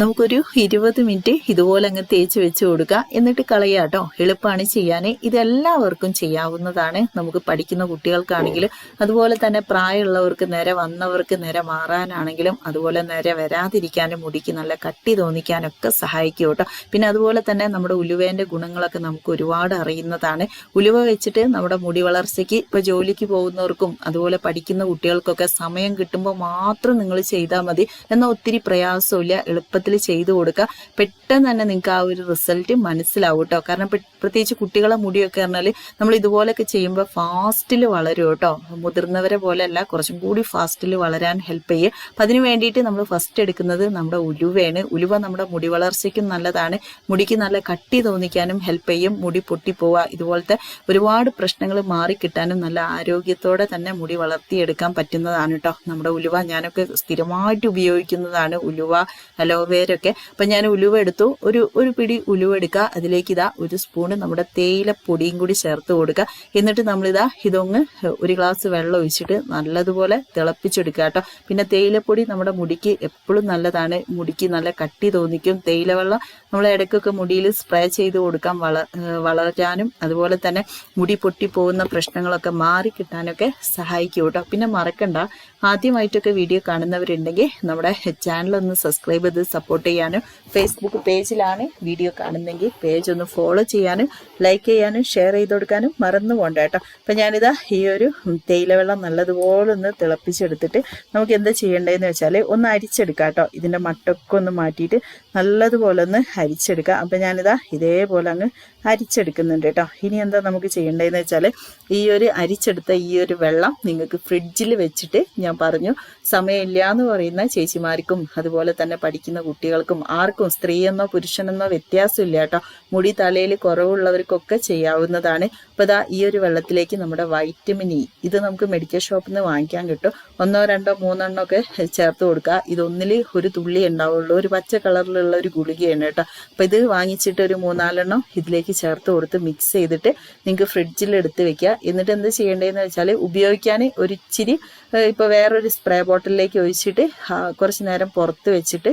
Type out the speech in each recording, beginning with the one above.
നമുക്കൊരു ഇരുപത് മിനിറ്റ് ഇതുപോലെ അങ്ങ് തേച്ച് വെച്ച് കൊടുക്കുക. എന്നിട്ട് കളയാട്ടോ. എളുപ്പമാണ് ചെയ്യാൻ ഇതെല്ലാവർക്കും ചെയ്യാവുന്നതാണ് നമുക്ക് പഠിക്കുന്ന കുട്ടികൾക്കാണെങ്കിലും. അതുപോലെ തന്നെ പ്രായമുള്ളവർക്ക് നേരെ വന്നവർക്ക് നേരെ മാറാനാണെങ്കിലും അതുപോലെ നേരെ വരാതിരിക്കാനും മുടിക്ക് നല്ല കട്ടി തോന്നിക്കാനൊക്കെ സഹായിക്കും കേട്ടോ. പിന്നെ അതുപോലെ തന്നെ നമ്മുടെ ഉലുവേന്റെ ഗുണങ്ങളൊക്കെ നമുക്ക് ഒരുപാട് അറിയുന്നതാണ്. ഉലുവ വെച്ചിട്ട് നമ്മുടെ മുടി വളർച്ചയ്ക്ക് ഇപ്പോൾ ജോലിക്ക് പോകുന്നവർക്കും അതുപോലെ പഠിക്കുന്ന കുട്ടികൾക്കൊക്കെ സമയം കിട്ടുമ്പോൾ മാത്രം നിങ്ങൾ ചെയ്താൽ മതി. എന്നാൽ ഒത്തിരി പ്രയാസമില്ല. എളുപ്പത്തിൽ ചെയ്തു കൊടുക്കുക. പെട്ടെന്ന് തന്നെ നിങ്ങൾക്ക് ആ ഒരു റിസൾട്ട് മനസ്സിലാവും കേട്ടോ കാരണം പ്രത്യേകിച്ച് കുട്ടികളെ മുടിയൊക്കെ പറഞ്ഞാൽ നമ്മൾ ഇതുപോലൊക്കെ ചെയ്യുമ്പോൾ ഫാസ്റ്റിൽ വളരും കേട്ടോ. മുതിർന്നവരെ പോലെയല്ല കുറച്ചും കൂടി ഫാസ്റ്റിൽ വളരാൻ ഹെൽപ്പ് ചെയ്യും. അപ്പം അതിന് വേണ്ടിയിട്ട് നമ്മൾ ഫസ്റ്റ് എടുക്കുന്നത് നമ്മുടെ ഉലുവയാണ്. ഉലുവ നമ്മുടെ മുടി വളർച്ചയ്ക്കും നല്ലതാണ്. മുടിക്ക് നല്ല കട്ടി തോന്നിക്കാനും ഹെൽപ്പ് ചെയ്യും. മുടി പൊട്ടിപ്പോവുക ഇതുപോലത്തെ ഒരുപാട് പ്രശ്നങ്ങൾ മാറിക്കിട്ടാനും നല്ല ആരോഗ്യത്തോടെ തന്നെ മുടി വളർത്തിയെടുക്കാൻ പറ്റുന്നതാണ് കേട്ടോ. നമ്മുടെ ഉലുവ ഞാനൊക്കെ സ്ഥിരമായിട്ട് ഉപയോഗിക്കുന്നതാണ് ഉലുവ അലോവേരൊക്കെ അപ്പം ഞാൻ ഉലുവ എടുത്തു. ഒരു ഒരു പിടി ഉലുവ എടുക്കുക. അതിലേക്ക് ഇതാ ഒരു സ്പൂണ് നമ്മുടെ തേയില പൊടിയും കൂടി ചേർത്ത് കൊടുക്കുക. എന്നിട്ട് നമ്മളിതാ ഇതൊന്ന് ഒരു ഗ്ലാസ് വെള്ളം ഒഴിച്ചിട്ട് നല്ലതുപോലെ തിളപ്പിച്ചെടുക്കുക കേട്ടോ. പിന്നെ തേയിലപ്പൊടി നമ്മുടെ മുടിക്ക് എപ്പോഴും നല്ലതാണ്. മുടിക്ക് നല്ല കട്ടി തോന്നിക്കും. തേയില വെള്ളം നമ്മൾ ഇടയ്ക്കൊക്കെ മുടിയിൽ സ്പ്രേ ചെയ്ത് കൊടുക്കാം വള വളരാനും അതുപോലെ തന്നെ മുടി പൊട്ടി പോകുന്ന പ്രശ്നങ്ങളൊക്കെ മാറി കിട്ടാനൊക്കെ സഹായിക്കും കേട്ടോ. പിന്നെ മറക്കണ്ട. ആദ്യമായിട്ടൊക്കെ വീഡിയോ കാണുന്നവരുണ്ടെങ്കിൽ നമ്മുടെ ചാനൽ ഒന്ന് സബ്സ്ക്രൈബ് ചെയ്ത് സപ്പോർട്ട് ചെയ്യാനും ഫേസ്ബുക്ക് പേജിലാണ് വീഡിയോ കാണുന്നെങ്കിൽ പേജ് ഒന്ന് ഫോളോ ചെയ്യാനും ലൈക്ക് ചെയ്യാനും ഷെയർ ചെയ്ത് കൊടുക്കാനും മറന്നു പോകണ്ട കേട്ടോ. അപ്പം ഞാനിതാ ഈ ഒരു തേയില വെള്ളം നല്ലതുപോലെ ഒന്ന് തിളപ്പിച്ചെടുത്തിട്ട് നമുക്ക് എന്താ ചെയ്യേണ്ടതെന്ന് വെച്ചാൽ ഒന്ന് അരിച്ചെടുക്കാം കേട്ടോ ഇതിന്റെ മട്ടൊക്കെ ഒന്ന് മാറ്റിയിട്ട് നല്ലതുപോലെ ഒന്ന് അരിച്ചെടുക്കുക. അപ്പം ഞാനിതാ ഇതേപോലെ അങ്ങ് അരിച്ചെടുക്കുന്നുണ്ട് കേട്ടോ. ഇനി എന്താ നമുക്ക് ചെയ്യേണ്ടതെന്ന് വെച്ചാൽ ഈ ഒരു അരിച്ചെടുത്ത ഈ ഒരു വെള്ളം നിങ്ങൾക്ക് ഫ്രിഡ്ജിൽ വെച്ചിട്ട് ഞാൻ പറഞ്ഞു സമയമില്ല എന്ന് പറയുന്ന ചേച്ചിമാർക്കും അതുപോലെ തന്നെ പഠിക്കുന്ന കുട്ടികൾക്കും ആർക്കും സ്ത്രീയെന്നോ പുരുഷനെന്നോ വ്യത്യാസമില്ല കേട്ടോ. മുടി തലയിൽ കുറവുള്ളവർക്കൊക്കെ ചെയ്യാവുന്നതാണ്. അപ്പോൾ ഇതാ ഈ ഒരു വെള്ളത്തിലേക്ക് നമ്മുടെ വൈറ്റമിൻ ഇ ഇത് നമുക്ക് മെഡിക്കൽ ഷോപ്പിൽ നിന്ന് വാങ്ങിക്കാൻ കിട്ടും. ഒന്നോ രണ്ടോ മൂന്നെണ്ണോ ഒക്കെ ചേർത്ത് കൊടുക്കുക. ഇതൊന്നിൽ ഒരു തുള്ളി ഉണ്ടാവുള്ളൂ. ഒരു പച്ച കളറിലുള്ള ഒരു ഗുളികയാണ് കേട്ടോ. അപ്പോൾ ഇത് വാങ്ങിച്ചിട്ട് ഒരു മൂന്നാലെണ്ണം ഇതിലേക്ക് ചേർത്ത് കൊടുത്ത് മിക്സ് ചെയ്തിട്ട് നിങ്ങൾക്ക് ഫ്രിഡ്ജിൽ എടുത്ത് വെക്കുക. എന്നിട്ട് എന്ത് ചെയ്യേണ്ടതെന്ന് വെച്ചാൽ ഉപയോഗിക്കാൻ ഒരു ഇച്ചിരി ഏഹ്, ഇപ്പോൾ വേറൊരു സ്പ്രേ ബോട്ടിലേക്ക് ഒഴിച്ചിട്ട് കുറച്ച് നേരം പുറത്ത് വെച്ചിട്ട്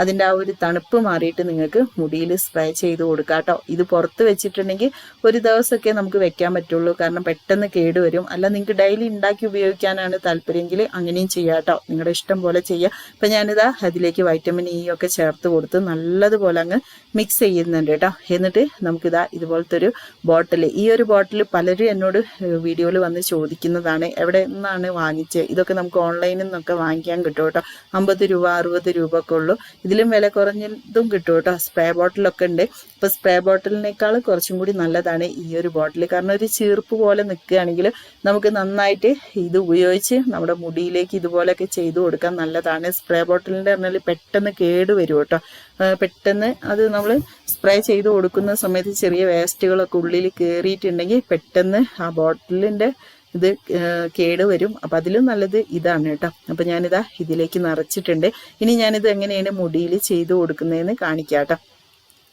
അതിന്റെ ആ ഒരു തണുപ്പ് മാറിയിട്ട് നിങ്ങൾക്ക് മുടിയിൽ സ്പ്രേ ചെയ്ത് കൊടുക്കാം കേട്ടോ. ഇത് പുറത്ത് വെച്ചിട്ടുണ്ടെങ്കിൽ ഒരു ദിവസമൊക്കെ നമുക്ക് വെക്കാൻ പറ്റുള്ളൂ. കാരണം പെട്ടെന്ന് കേടുവരും അല്ല നിങ്ങൾക്ക് ഡെയിലി ഉണ്ടാക്കി ഉപയോഗിക്കാനാണ് താല്പര്യമെങ്കിൽ അങ്ങനെയും ചെയ്യാം കേട്ടോ. നിങ്ങളുടെ ഇഷ്ടം പോലെ ചെയ്യാം. അപ്പം ഞാനിതാ അതിലേക്ക് വൈറ്റമിൻ ഇ ഒക്കെ ചേർത്ത് കൊടുത്ത് നല്ലതുപോലെ അങ്ങ് മിക്സ് ചെയ്യുന്നുണ്ട് കേട്ടോ. എന്നിട്ട് നമുക്കിതാ ഇതുപോലത്തെ ഒരു ബോട്ടിൽ ഈ ഒരു ബോട്ടിൽ പലരും എന്നോട് വീഡിയോയിൽ വന്ന് ചോദിക്കുന്നതാണ് എവിടെ നിന്നാണ് വാങ്ങിച്ചത് ഇതൊക്കെ നമുക്ക് ഓൺലൈനിൽ നിന്നൊക്കെ വാങ്ങിക്കാൻ കിട്ടും കേട്ടോ. അമ്പത് രൂപ അറുപത് രൂപ ഒക്കെ ഉള്ളൂ. ഇതിലും വില കുറഞ്ഞതും കിട്ടും കേട്ടോ. സ്പ്രേ ബോട്ടിലൊക്കെ ഉണ്ട്. ഇപ്പം സ്പ്രേ ബോട്ടിലിനേക്കാൾ കുറച്ചും കൂടി നല്ലതാണ് ഈ ഒരു ബോട്ടിൽ കാരണം ഒരു ചീർപ്പ് പോലെ നിൽക്കുകയാണെങ്കിൽ നമുക്ക് നന്നായിട്ട് ഇത് ഉപയോഗിച്ച് നമ്മുടെ മുടിയിലേക്ക് ഇതുപോലെയൊക്കെ ചെയ്തു കൊടുക്കാൻ നല്ലതാണ്. സ്പ്രേ ബോട്ടിലിന്റെ പറഞ്ഞാൽ പെട്ടെന്ന് കേട് വരും കേട്ടോ. പെട്ടെന്ന് അത് നമ്മൾ സ്പ്രേ ചെയ്ത് കൊടുക്കുന്ന സമയത്ത് ചെറിയ വേസ്റ്റുകളൊക്കെ ഉള്ളിൽ കയറിയിട്ടുണ്ടെങ്കിൽ പെട്ടെന്ന് ആ ബോട്ടിലിന്റെ ഇത് കേട് വരും. അപ്പം അതിലും നല്ലത് ഇതാണ് കേട്ടോ. അപ്പം ഞാനിതാ ഇതിലേക്ക് നിറച്ചിട്ടുണ്ട്. ഇനി ഞാനിത് എങ്ങനെയാണ് മുടിയിൽ ചെയ്ത് കൊടുക്കുന്നതെന്ന് കാണിക്കാം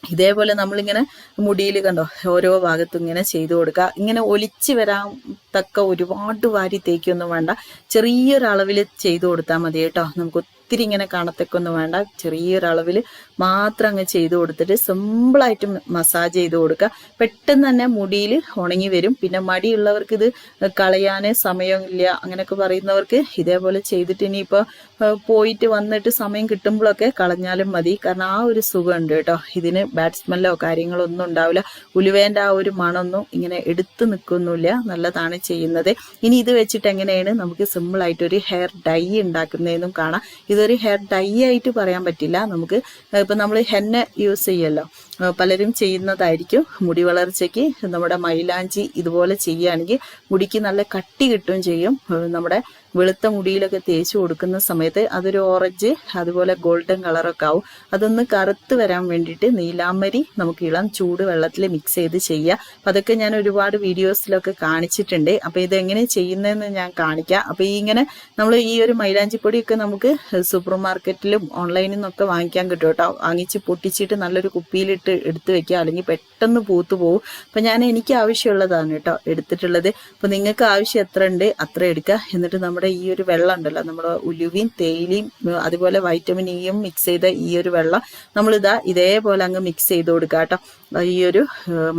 ഇതേപോലെ നമ്മളിങ്ങനെ മുടിയിൽ കണ്ടോ ഓരോ ഭാഗത്തും ഇങ്ങനെ ചെയ്തു കൊടുക്കുക. ഇങ്ങനെ ഒലിച്ച് വരാൻ തക്ക ഒരുപാട് വാരി തേക്കൊന്നും വേണ്ട. ചെറിയൊരളവിൽ ചെയ്തു കൊടുത്താൽ മതി കേട്ടോ. നമുക്ക് ഒത്തിരി ഇങ്ങനെ കാണത്തൊക്കെ വേണ്ട. ചെറിയൊരളവിൽ മാത്രം അങ്ങ് ചെയ്ത് കൊടുത്തിട്ട് സിമ്പിളായിട്ട് മസാജ് ചെയ്ത് കൊടുക്കുക പെട്ടെന്ന് തന്നെ മുടിയിൽ ഉണങ്ങി വരും. പിന്നെ മടിയുള്ളവർക്ക് ഇത് കളയാൻ സമയമില്ല. അങ്ങനെയൊക്കെ പറയുന്നവർക്ക് ഇതേപോലെ ചെയ്തിട്ട് ഇനിയിപ്പോൾ പോയിട്ട് വന്നിട്ട് സമയം കിട്ടുമ്പോഴൊക്കെ കളഞ്ഞാലും മതി. കാരണം ആ ഒരു സുഖമുണ്ട് കേട്ടോ. ഇതിന് ബാഡ് സ്മെല്ലോ കാര്യങ്ങളോ ഒന്നും ഉണ്ടാവില്ല. ഉലുവേന്റെ ആ ഒരു മണമൊന്നും ഇങ്ങനെ എടുത്തു നിൽക്കൊന്നുമില്ല നല്ലതാണ് ചെയ്യുന്നത്. ഇനി ഇത് വെച്ചിട്ട് എങ്ങനെയാണ് നമുക്ക് സിമ്പിളായിട്ട് ഒരു ഹെയർ ഡൈ ഉണ്ടാക്കുന്നതെന്നും കാണാം. ഇതൊരു ഹെയർ ഡൈ ആയിട്ട് പറയാൻ പറ്റില്ല. നമുക്ക് ഇപ്പം നമ്മൾ ഹെന്ന യൂസ് ചെയ്യല്ലോ. പലരും ചെയ്യുന്നതായിരിക്കും. മുടി വളർച്ചയ്ക്ക് നമ്മുടെ മൈലാഞ്ചി ഇതുപോലെ ചെയ്യുകയാണെങ്കിൽ മുടിക്ക് നല്ല കട്ടി കിട്ടുകയും ചെയ്യും. നമ്മുടെ വെളുത്ത മുടിയിലൊക്കെ തേച്ച് കൊടുക്കുന്ന സമയത്ത് അതൊരു ഓറഞ്ച് അതുപോലെ ഗോൾഡൻ കളറൊക്കെ ആവും. അതൊന്ന് കറുത്ത് വരാൻ വേണ്ടിയിട്ട് നീലാമ്പരി നമുക്ക് ഇളം ചൂട് വെള്ളത്തിൽ മിക്സ് ചെയ്ത് ചെയ്യുക. അപ്പം അതൊക്കെ ഞാൻ ഒരുപാട് വീഡിയോസിലൊക്കെ കാണിച്ചിട്ടുണ്ട്. അപ്പം ഇതെങ്ങനെ ചെയ്യുന്നതെന്ന് ഞാൻ കാണിക്കാം. അപ്പം ഈ ഇങ്ങനെ നമ്മൾ ഈ ഒരു മൈലാഞ്ചിപ്പൊടിയൊക്കെ നമുക്ക് സൂപ്പർ മാർക്കറ്റിലും ഓൺലൈനിൽ നിന്നൊക്കെ വാങ്ങിക്കാൻ കിട്ടും കേട്ടോ. വാങ്ങിച്ച് പൊട്ടിച്ചിട്ട് നല്ലൊരു കുപ്പിയിലിട്ട് എടുത്ത് വെക്കുക. അല്ലെങ്കിൽ പെട്ടെന്ന് പൂത്തു പോകും അപ്പം ഞാൻ എനിക്ക് ആവശ്യമുള്ളതാണ് കേട്ടോ എടുത്തിട്ടുള്ളത്. അപ്പം നിങ്ങൾക്ക് ആവശ്യം എത്ര ഉണ്ട് അത്ര എടുക്കുക. എന്നിട്ട് നമ്മുടെ ഈ ഒരു വെള്ളം ഉണ്ടല്ലോ. നമ്മുടെ ഉലുവയും തേയിലയും അതുപോലെ വൈറ്റമിൻ ഇയും മിക്സ് ചെയ്ത ഈ ഒരു വെള്ളം നമ്മൾ ഇതാ ഇതേപോലെ അങ്ങ് മിക്സ് ചെയ്ത് കൊടുക്കുക കേട്ടോ. ഈ ഒരു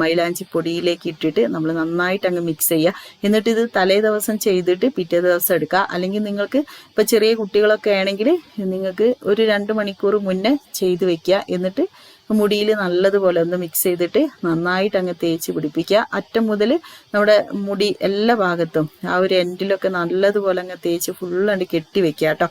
മൈലാഞ്ചി പൊടിയിലേക്ക് ഇട്ടിട്ട് നമ്മൾ നന്നായിട്ട് അങ്ങ് മിക്സ് ചെയ്യുക. എന്നിട്ട് ഇത് തലേ ദിവസം ചെയ്തിട്ട് പിറ്റേ ദിവസം എടുക്കുക. അല്ലെങ്കിൽ നിങ്ങൾക്ക് ഇപ്പം ചെറിയ കുട്ടികളൊക്കെ ആണെങ്കിൽ നിങ്ങൾക്ക് ഒരു രണ്ട് മണിക്കൂർ മുന്നേ ചെയ്ത് വെക്കുക. എന്നിട്ട് മുടിയിൽ നല്ലതുപോലെ ഒന്ന് മിക്സ് ചെയ്തിട്ട് നന്നായിട്ട് അങ്ങ് തേച്ച് പിടിപ്പിക്കുക. അറ്റം മുതൽ നമ്മുടെ മുടി എല്ലാ ഭാഗത്തും ആ ഒരു എൻഡിലൊക്കെ നല്ലതുപോലെ അങ്ങ് തേച്ച് ഫുള്ളാണ്ട് കെട്ടി വെക്കുക കേട്ടോ.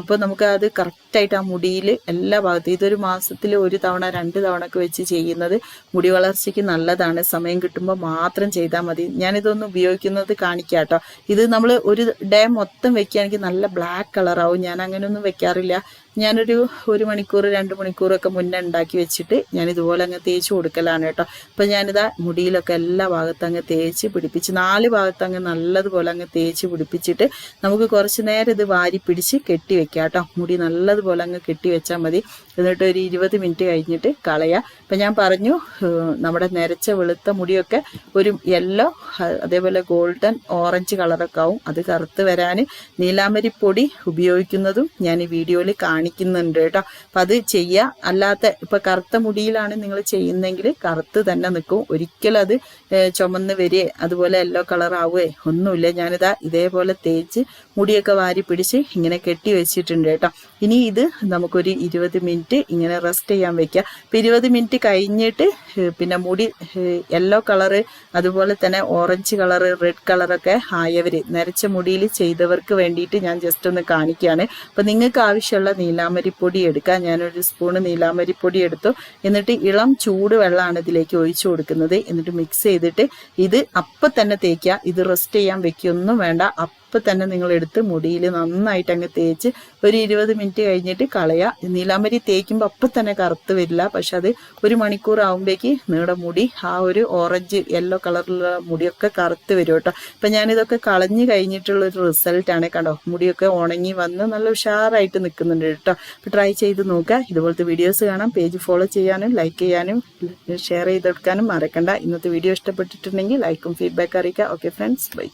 അപ്പോൾ നമുക്ക് അത് കറക്റ്റായിട്ട് ആ മുടിയിൽ എല്ലാ ഭാഗത്തും ഇതൊരു മാസത്തിൽ ഒരു തവണ രണ്ട് തവണ ഒക്കെ വെച്ച് ചെയ്യുന്നത് മുടി വളർച്ചയ്ക്ക് നല്ലതാണ്. സമയം കിട്ടുമ്പോൾ മാത്രം ചെയ്താൽ മതി. ഞാനിതൊന്ന് ഉപയോഗിക്കുന്നത് കാണിക്കാം കേട്ടോ. ഇത് നമ്മൾ ഒരു ഡേ മൊത്തം വെക്കുകയാണെങ്കിൽ നല്ല ബ്ലാക്ക് കളറാവും ഞാൻ അങ്ങനെയൊന്നും വെക്കാറില്ല. ഞാനൊരു ഒരു മണിക്കൂർ രണ്ട് മണിക്കൂറൊക്കെ മുന്നേ ഉണ്ടാക്കി വെച്ചിട്ട് ഞാൻ ഇതുപോലെ അങ്ങ് തേച്ച് കൊടുക്കലാണ് കേട്ടോ. അപ്പം ഞാനിതാ മുടിയിലൊക്കെ എല്ലാ ഭാഗത്തും അങ്ങ് തേച്ച് പിടിപ്പിച്ച് നാല് ഭാഗത്ത് അങ്ങ് നല്ലതുപോലെ അങ്ങ് തേച്ച് പിടിപ്പിച്ചിട്ട് നമുക്ക് കുറച്ച് നേരം ഇത് വാരി പിടിച്ച് കെട്ടി വെക്കാം കേട്ടോ. മുടി നല്ലതുപോലെ അങ്ങ് കെട്ടി വെച്ചാൽ മതി. എന്നിട്ട് ഒരു ഇരുപത് മിനിറ്റ് കഴിഞ്ഞിട്ട് കളയുക അപ്പം ഞാൻ പറഞ്ഞു നമ്മുടെ നരച്ച വെളുത്ത മുടിയൊക്കെ ഒരു യെല്ലോ അതേപോലെ ഗോൾഡൻ ഓറഞ്ച് കളറൊക്കെ ആവും. അത് കറുത്ത് വരാൻ നീലാമരിപ്പൊടി ഉപയോഗിക്കുന്നതും ഞാൻ ഈ വീഡിയോയിൽ കാണിക്കുന്നുണ്ട് കേട്ടോ. അപ്പം അത് ചെയ്യുക അല്ലാത്ത ഇപ്പം കറുത്ത മുടിയിലാണ് നിങ്ങൾ ചെയ്യുന്നതെങ്കിൽ കറുത്ത് തന്നെ നിൽക്കും. ഒരിക്കലും അത് ചുമന്ന് വരികയെ അതുപോലെ യെല്ലോ കളർ ആവുകയെ ഒന്നുമില്ല. ഞാനിതാ ഇതേപോലെ തേച്ച് മുടിയൊക്കെ വാരി പിടിച്ച് ഇങ്ങനെ കെട്ടി വെച്ചിട്ടുണ്ട് കേട്ടോ. ഇനി ഇത് നമുക്കൊരു ഇരുപത് മിനിറ്റ് ഇങ്ങനെ റെസ്റ്റ് ചെയ്യാൻ വെക്കുക. ഇപ്പം ഇരുപത് മിനിറ്റ് കഴിഞ്ഞിട്ട് പിന്നെ മുടി യെല്ലോ കളറ് അതുപോലെ തന്നെ ഓറഞ്ച് കളറ് റെഡ് കളറൊക്കെ ആയവർ നരച്ച മുടിയിൽ ചെയ്തവർക്ക് വേണ്ടിയിട്ട് ഞാൻ ജസ്റ്റ് ഒന്ന് കാണിക്കുകയാണ്. അപ്പം നിങ്ങൾക്ക് ആവശ്യമുള്ള നീലാമരിപ്പൊടി എടുക്കാം. ഞാനൊരു സ്പൂണ് നീലാമരിപ്പൊടി എടുത്തു. എന്നിട്ട് ഇളം ചൂട് വെള്ളമാണ് ഇതിലേക്ക് ഒഴിച്ചു കൊടുക്കുന്നത്. എന്നിട്ട് മിക്സ് ചെയ്തിട്ട് ഇത് അപ്പം തന്നെ തേക്കുക. ഇത് റെസ്റ്റ് ചെയ്യാൻ വെക്കൊന്നും വേണ്ട. അപ്പം തന്നെ നിങ്ങൾ എടുത്ത് മുടിയിൽ നന്നായിട്ട് അങ്ങ് തേച്ച് ഒരു ഇരുപത് മിനിറ്റ് കഴിഞ്ഞിട്ട് കളയുക നീലാമരി തേക്കുമ്പോൾ അപ്പം തന്നെ കറുത്ത് വരില്ല. പക്ഷെ അത് ഒരു മണിക്കൂർ ആകുമ്പോഴേക്ക് നിങ്ങളുടെ മുടി ആ ഒരു ഓറഞ്ച് യെല്ലോ കളറിലുള്ള മുടിയൊക്കെ കറുത്ത് വരും കേട്ടോ. അപ്പം ഞാനിതൊക്കെ കളഞ്ഞ് കഴിഞ്ഞിട്ടുള്ള ഒരു റിസൾട്ടാണ് കണ്ടോ. മുടിയൊക്കെ ഉണങ്ങി വന്ന് നല്ല ഉഷാറായിട്ട് നിൽക്കുന്നുണ്ട് കേട്ടോ. അപ്പം ട്രൈ ചെയ്ത് നോക്കുക ഇതുപോലത്തെ വീഡിയോസ് കാണാം. പേജ് ഫോളോ ചെയ്യാനും ലൈക്ക് ചെയ്യാനും ഷെയർ ചെയ്തെടുക്കാനും മറക്കണ്ട. ഇന്നത്തെ വീഡിയോ ഇഷ്ടപ്പെട്ടിട്ടുണ്ടെങ്കിൽ ലൈക്കും ഫീഡ്ബാക്ക് അറിയിക്കുക. Okay friends bye